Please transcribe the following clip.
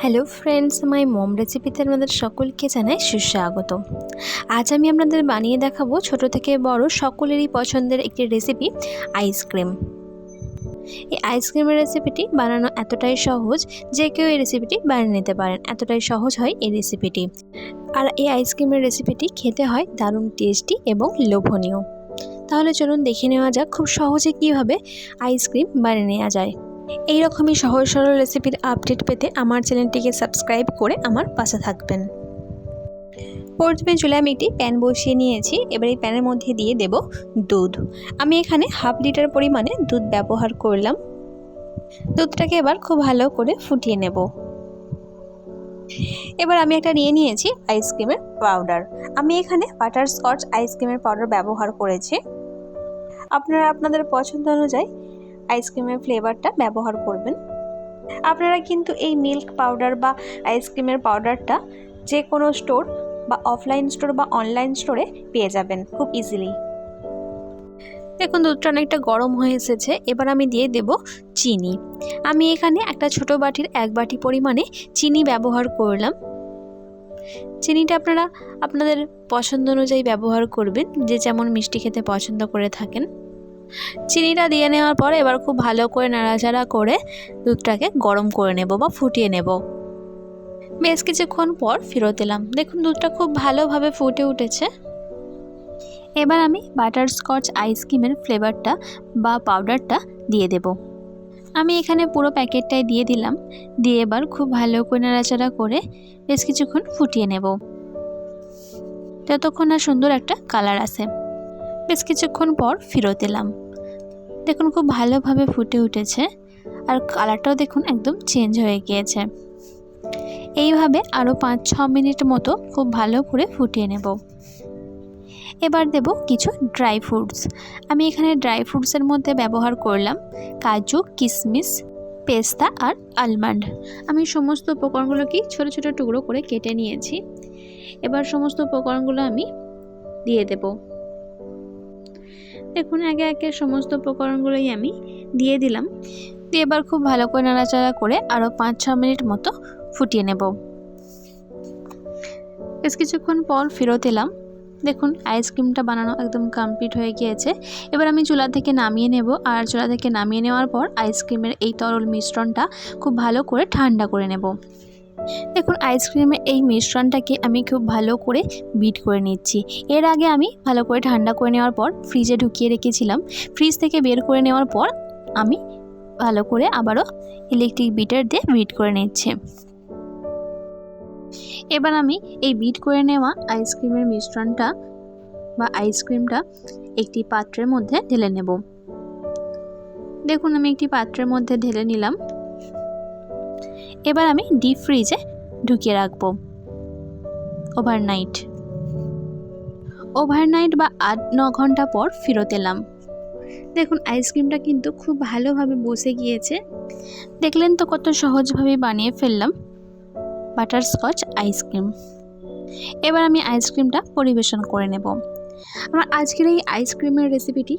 Hello friends মাই মম রেসিপিতে আপনাদের সকলকে জানাই সুস্বাগত। আজ আমি আপনাদের বানিয়ে দেখাবো ছোট থেকে বড় সকলেরই পছন্দের একটি রেসিপি আইসক্রিম এই আইসক্রিমের রেসিপিটি বানানো এতটাই সহজ যে কেউ এই রেসিপিটি বানিয়ে নিতে পারেন। এতটাই সহজ হয় এই রেসিপিটি আর এই আইসক্রিমের রেসিপিটি খেতে হয় দারুণ টেস্টি এবং লোভনীয়। তাহলে চলুন দেখে নেওয়া যাক খুব সহজে কীভাবে আইসক্রিম বানিয়ে নেওয়া যায়। এই রকমই সহজ সরল রেসিপির আপডেট পেতে আমার চ্যানেলটিকে সাবস্ক্রাইব করে আমার পাশে থাকবেন। প্রথমে চুলে আমি একটি প্যান বসিয়ে নিয়েছি। এবার এই প্যানের মধ্যে দিয়ে দেব দুধ। আমি এখানে হাফ লিটার পরিমাণে দুধ ব্যবহার করলাম। দুধটাকে এবার খুব ভালো করে ফুটিয়ে নেব। এবার আমি একটা নিয়ে নিয়েছি আইসক্রিমের পাউডার আমি এখানে বাটার স্কচ আইসক্রিমের পাউডার ব্যবহার করেছি। আপনারা আপনাদের পছন্দ অনুযায়ী আইসক্রিমের ফ্লেভারটা ব্যবহার করবেন। আপনারা কিন্তু এই মিল্ক পাউডার বা আইসক্রিমের পাউডারটা যে কোনো স্টোর বা অফলাইন স্টোর বা অনলাইন স্টোরে পেয়ে যাবেন খুব ইজিলি। দেখুন, দুধটা অনেকটা গরম হয়ে এসেছে। এবার আমি দিয়ে দেব চিনি। আমি এখানে একটা ছোট বাটির এক বাটি পরিমাণে চিনি ব্যবহার করলাম। চিনিটা আপনারা আপনাদের পছন্দ অনুযায়ী ব্যবহার করবেন। যে যেমন মিষ্টি খেতে পছন্দ করে থাকেন। চিনিটা দিয়ে নেওয়ার পর এবার খুব ভালো করে নাড়াচাড়া করে দুধটাকে গরম করে নেব বা ফুটিয়ে নেব। বেশ কিছুক্ষণ পর ফেরত এলাম। দেখুন, দুধটা খুব ভালোভাবে ফুটে উঠেছে। এবার আমি বাটার স্কচ আইসক্রিমের ফ্লেভারটা বা পাউডারটা দিয়ে দেব। আমি এখানে পুরো প্যাকেটটাই দিয়ে দিলাম। দিয়ে এবার খুব ভালো করে নাড়াচাড়া করে বেশ কিছুক্ষণ ফুটিয়ে নেব। যতক্ষণ না সুন্দর একটা কালার আসে। বেশ কিছুক্ষণ পর ফেরত এলাম। দেখুন, খুব ভালোভাবে ফুটে উঠেছে আর কালারটাও দেখুন একদম চেঞ্জ হয়ে গিয়েছে। এইভাবে আরও পাঁচ ছ মিনিট মতো খুব ভালো করে ফুটিয়ে নেব। এবার দেব কিছু ড্রাই ফ্রুটস আমি এখানে ড্রাই ফ্রুটসের মধ্যে ব্যবহার করলাম কাজু কিশমিশ পেস্তা আর আলমন্ড আমি সমস্ত উপকরণগুলোকেই ছোটো ছোটো টুকরো করে কেটে নিয়েছি। এবার সমস্ত উপকরণগুলো আমি দিয়ে দেবো। দেখুন একে একে সমস্ত উপকরণগুলোই আমি দিয়ে দিলাম। দিয়ে এবার খুব ভালো করে নাড়াচাড়া করে আরও পাঁচ ছ মিনিট মতো ফুটিয়ে নেব। বেশ কিছুক্ষণ পর ফেরত এলাম। দেখুন, আইসক্রিমটা বানানো একদম কমপ্লিট হয়ে গিয়েছে। এবার আমি চুলা থেকে নামিয়ে নেব আর চুলা থেকে নামিয়ে নেওয়ার পর আইসক্রিমের এই তরল মিশ্রণটা খুব ভালো করে ঠান্ডা করে নেব। দেখুন আইসক্রিমের এই মিশ্রণটাকে আমি খুব ভালো করে বিট করে নিচ্ছি। এর আগে আমি ভালো করে ঠান্ডা করে নেওয়ার পর ফ্রিজে ঢুকিয়ে রেখেছিলাম। ফ্রিজ থেকে বের করে নেওয়ার পর আমি ভালো করে আবারও ইলেকট্রিক বিটার দিয়ে বিট করে নিচ্ছি। এবার আমি এই বিট করে নেওয়া আইসক্রিমের মিশ্রণটা বা আইসক্রিমটা একটি পাত্রের মধ্যে ঢেলে নেব। দেখুন, আমি একটি পাত্রের মধ্যে ঢেলে নিলাম। এবার আমি ডিপ ফ্রিজে ঢুকিয়ে রাখব। ওভারনাইট ওভারনাইট বা আট, ন ঘণ্টা পর ফেরত এলাম। দেখুন আইসক্রিমটা কিন্তু খুব ভালোভাবে বসে গিয়েছে। দেখলেন তো কত সহজভাবে বানিয়ে ফেললাম। বাটার স্কচ আইসক্রিম এবার আমি আইসক্রিমটা পরিবেশন করে নেব। আমার আজকের এই আইসক্রিমের রেসিপিটি